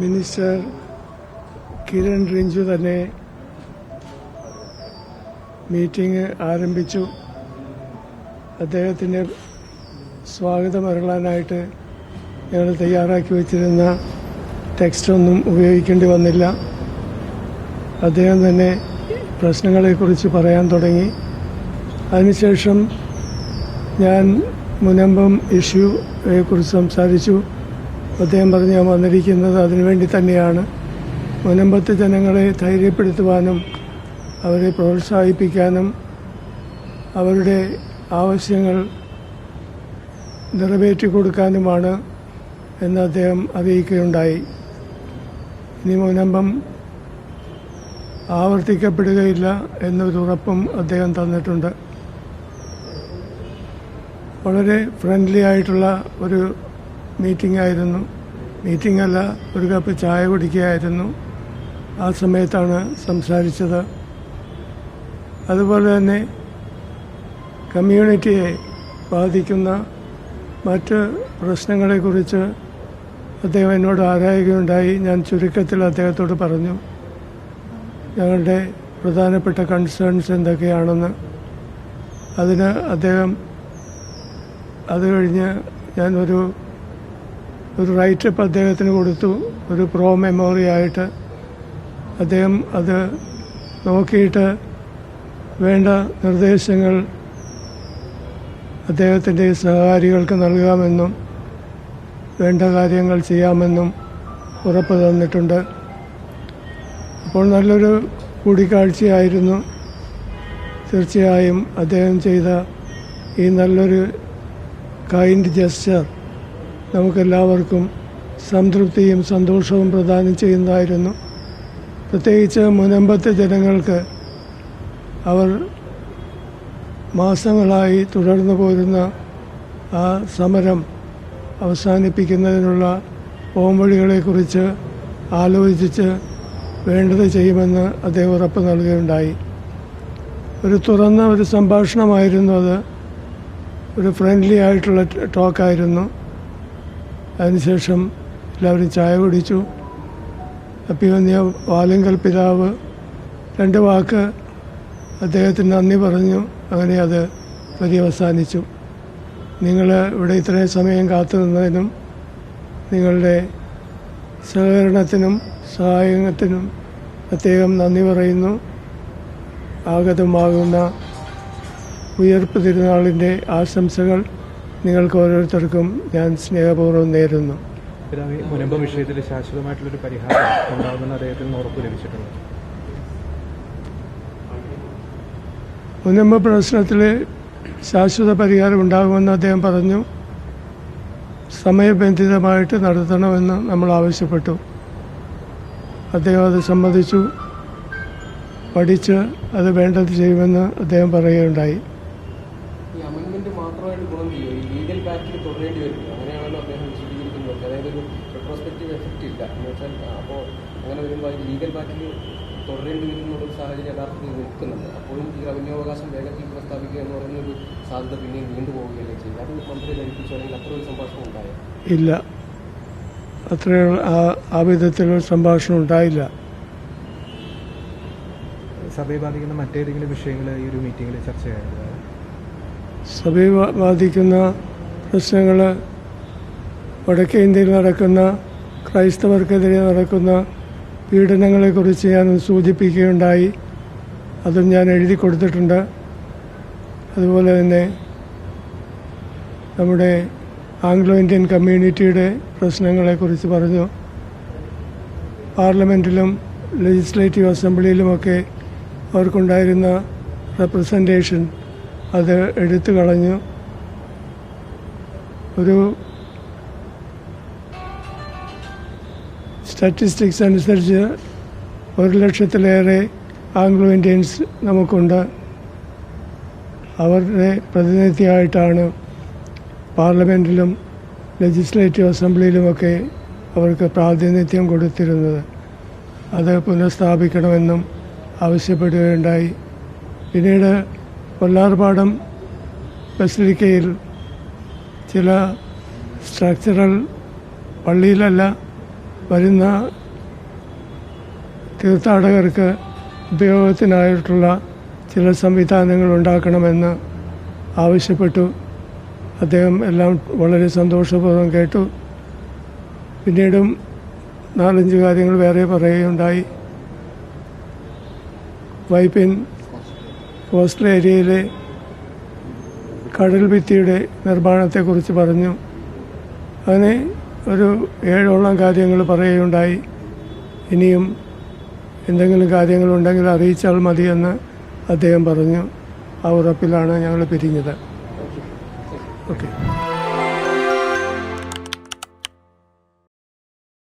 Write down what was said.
Minister Kiran Rinchu തന്നെ meeting ആരംഭിച്ചു. അദ്ദേഹത്തിന് സ്വാഗതം അരുളാനായിട്ട് ഞങ്ങൾ തയ്യാറാക്കി വച്ചിരുന്ന ടെക്സ്റ്റൊന്നും ഉപയോഗിക്കേണ്ടി വന്നില്ല. അദ്ദേഹം തന്നെ പ്രശ്നങ്ങളെക്കുറിച്ച് പറയാൻ തുടങ്ങി. അതിനുശേഷം ഞാൻ മുനമ്പം ഇഷ്യൂയെക്കുറിച്ച് സംസാരിച്ചു. അദ്ദേഹം പറഞ്ഞു ഞാൻ വന്നിരിക്കുന്നത് അതിനുവേണ്ടി തന്നെയാണ്. മുനമ്പത്ത് ജനങ്ങളെ ധൈര്യപ്പെടുത്തുവാനും അവരെ പ്രോത്സാഹിപ്പിക്കാനും അവരുടെ ആവശ്യങ്ങൾ നിറവേറ്റി കൊടുക്കാനുമാണ് എന്ന് അദ്ദേഹം അറിയിക്കുകയുണ്ടായി. ഇനി മുനമ്പം ആവർത്തിക്കപ്പെടുകയില്ല എന്നൊരു ഉറപ്പും അദ്ദേഹം തന്നിട്ടുണ്ട്. വളരെ ഫ്രണ്ട്ലി ആയിട്ടുള്ള ഒരു മീറ്റിംഗ് ആയിരുന്നു മീറ്റിംഗ് അല്ല ഒരു കപ്പ് ചായ കുടിക്കുകയായിരുന്നു. ആ സമയത്താണ് സംസാരിച്ചത്. അതുപോലെ തന്നെ കമ്മ്യൂണിറ്റിയെ ബാധിക്കുന്ന മറ്റ് പ്രശ്നങ്ങളെക്കുറിച്ച് അദ്ദേഹം എന്നോട് ആരായുകയുണ്ടായി. ഞാൻ ചുരുക്കത്തിൽ അദ്ദേഹത്തോട് പറഞ്ഞു ഞങ്ങളുടെ പ്രധാനപ്പെട്ട കൺസേൺസ് എന്തൊക്കെയാണെന്ന്. അതിന് അദ്ദേഹം അത് കഴിഞ്ഞ് ഞാനൊരു ഒരു റൈറ്റ് ഇപ്പോൾ അദ്ദേഹത്തിന് കൊടുത്തു. ഒരു പ്രോ മെമ്മോറി ആയിട്ട് അദ്ദേഹം അത് നോക്കിയിട്ട് വേണ്ട നിർദ്ദേശങ്ങൾ അദ്ദേഹത്തിന്റെ സഹകാരികൾക്ക് നൽകാമെന്നും വേണ്ട കാര്യങ്ങൾ ചെയ്യാമെന്നും ഉറപ്പ് തന്നിട്ടുണ്ട്. അപ്പോൾ നല്ലൊരു കൂടിക്കാഴ്ചയായിരുന്നു. തീർച്ചയായും അദ്ദേഹം ചെയ്ത ഈ നല്ലൊരു കൈൻഡ് ജസ്റ്റർ നമുക്കെല്ലാവർക്കും സംതൃപ്തിയും സന്തോഷവും പ്രദാനം ചെയ്യുന്നതായിരുന്നു. പ്രത്യേകിച്ച് മുനമ്പത്തെ ജനങ്ങൾക്ക് അവർ മാസങ്ങളായി തുടർന്നു പോരുന്ന ആ സമരം അവസാനിപ്പിക്കുന്നതിനുള്ള പോംവഴികളെക്കുറിച്ച് ആലോചിച്ച് വേണ്ടത് ചെയ്യുമെന്ന് അദ്ദേഹം ഉറപ്പ് നൽകുകയുണ്ടായി. ഒരു തുറന്ന ഒരു സംഭാഷണമായിരുന്നു അത്. ഒരു ഫ്രണ്ട്ലി ആയിട്ടുള്ള ടോക്കായിരുന്നു അതിനുശേഷം എല്ലാവരും ചായ കുടിച്ചു. അഭിമന്യ വാലിങ്കൽ പിതാവ് രണ്ട് വാക്ക് അദ്ദേഹത്തിന് നന്ദി പറഞ്ഞു. അങ്ങനെ അത് പര്യവസാനിച്ചു. നിങ്ങൾ ഇവിടെ ഇത്രയും സമയം കാത്തു നിന്നതിനും നിങ്ങളുടെ സഹകരണത്തിനും സഹായത്തിനും പ്രത്യേകം നന്ദി പറയുന്നു. ആഗതമാകുന്ന ഉയർപ്പ് തിരുനാളിന്റെ ആശംസകൾ നിങ്ങൾക്ക് ഓരോരുത്തർക്കും ഞാൻ സ്നേഹപൂർവം നേരുന്നു. മുനമ്പ വിഷയത്തിൽ ശാശ്വതമായിട്ടുള്ളൊരു പരിഹാരം ഉണ്ടാകുമെന്ന് അദ്ദേഹത്തിന് ഉറപ്പ് ലഭിച്ചിട്ടുണ്ട്. മുനമ്പ പ്രശ്നത്തിൽ ശാശ്വത പരിഹാരം ഉണ്ടാകുമെന്ന് അദ്ദേഹം പറഞ്ഞു. സമയബന്ധിതമായിട്ട് നടത്തണമെന്ന് നമ്മൾ ആവശ്യപ്പെട്ടു. അദ്ദേഹം അത് സമ്മതിച്ചു. പഠിച്ച് അത് വേണ്ടത് ചെയ്യുമെന്ന് അദ്ദേഹം പറയുകയുണ്ടായി. മാത്രമായിട്ട് ഗുണം ചെയ്യും. ഈ ലീഗൽ ബാറ്റിൽ തുടരേണ്ടി വരും. അങ്ങനെയാണല്ലോ അദ്ദേഹം വിശദീകരിക്കുന്നത്. അതായത് ഒരു റെട്രോസ്പെക്റ്റീവ് എഫക്റ്റ് ഇല്ല. എന്ന് വെച്ചാൽ അപ്പോൾ അങ്ങനെ വരുമ്പോൾ അതിൽ ലീഗൽ ബാറ്റിൽ തുടരേണ്ടി വരുന്ന ഒരു സാഹചര്യം യഥാർത്ഥത്തിൽ നിൽക്കുന്നുണ്ട്. അപ്പോഴും ഈ റവന്യൂവകാശം വേഗത്തിൽ പ്രസ്താവിക്കുക എന്ന് പറയുന്ന ഒരു സാധ്യത പിന്നെയും നീണ്ടുപോവുകയല്ലേ ചെയ്യും. അത് മന്ത്രി ധരിപ്പിച്ചു അല്ലെങ്കിൽ അത്ര ഒരു സംഭാഷണം ഉണ്ടായോ? ഇല്ല. അത്രയുള്ള ആ ആ വിധത്തിലൊരു സംഭാഷണം ഉണ്ടായില്ല. സഭയെ ബാധിക്കുന്ന മറ്റേതെങ്കിലും വിഷയങ്ങൾ ഈ ഒരു മീറ്റിംഗിൽ ചർച്ചയായിരുന്നു സഭയെ ബാധിക്കുന്ന പ്രശ്നങ്ങൾ വടക്കേ ഇന്ത്യയിൽ നടക്കുന്ന ക്രൈസ്തവർക്കെതിരെ നടക്കുന്ന പീഡനങ്ങളെക്കുറിച്ച് ഞാൻ സൂചിപ്പിക്കുകയുണ്ടായി. അതും ഞാൻ എഴുതി കൊടുത്തിട്ടുണ്ട്. അതുപോലെ തന്നെ നമ്മുടെ ആംഗ്ലോ ഇന്ത്യൻ കമ്മ്യൂണിറ്റിയുടെ പ്രശ്നങ്ങളെക്കുറിച്ച് പറഞ്ഞു. പാർലമെന്റിലും ലെജിസ്ലേറ്റീവ് അസംബ്ലിയിലുമൊക്കെ അവർക്കുണ്ടായിരുന്ന റെപ്രസെന്റേഷൻ അത് എടുത്തു കളഞ്ഞു. ഒരു സ്റ്റാറ്റിസ്റ്റിക്സ് അനുസരിച്ച് ഒരു ലക്ഷത്തിലേറെ ആംഗ്ലോ ഇന്ത്യൻസ് നമുക്കുണ്ട്. അവരുടെ പ്രതിനിധിയായിട്ടാണ് പാർലമെന്റിലും ലെജിസ്ലേറ്റീവ് അസംബ്ലിയിലുമൊക്കെ അവർക്ക് പ്രാതിനിധ്യം കൊടുത്തിരുന്നത്. അത് പുനഃസ്ഥാപിക്കണമെന്നും ആവശ്യപ്പെടുകയുണ്ടായി. പിന്നീട് കൊല്ലാർപാടം ബസിലിക്കയിൽ ചില സ്ട്രക്ചറൽ പള്ളിയിലല്ല വരുന്ന തീർത്ഥാടകർക്ക് ഉപയോഗത്തിനായിട്ടുള്ള ചില സംവിധാനങ്ങൾ ഉണ്ടാക്കണമെന്ന് ആവശ്യപ്പെട്ടു. അദ്ദേഹം എല്ലാം വളരെ സന്തോഷപൂർവം കേട്ടു. പിന്നീടും നാലഞ്ച് കാര്യങ്ങൾ വേറെ പറയുകയുണ്ടായി. വൈപ്പിൻ കോസ്റ്റൽ ഏരിയയിലെ കടൽ ഭിത്തിയുടെ നിർമ്മാണത്തെക്കുറിച്ച് പറഞ്ഞു. അങ്ങനെ ഒരു ഏഴോളം കാര്യങ്ങൾ പറയുകയുണ്ടായി. ഇനിയും എന്തെങ്കിലും കാര്യങ്ങളുണ്ടെങ്കിൽ അറിയിച്ചാൽ മതിയെന്ന് അദ്ദേഹം പറഞ്ഞു. ആ ഉറപ്പിലാണ് ഞങ്ങൾ പിരിഞ്ഞത്. ഓക്കെ.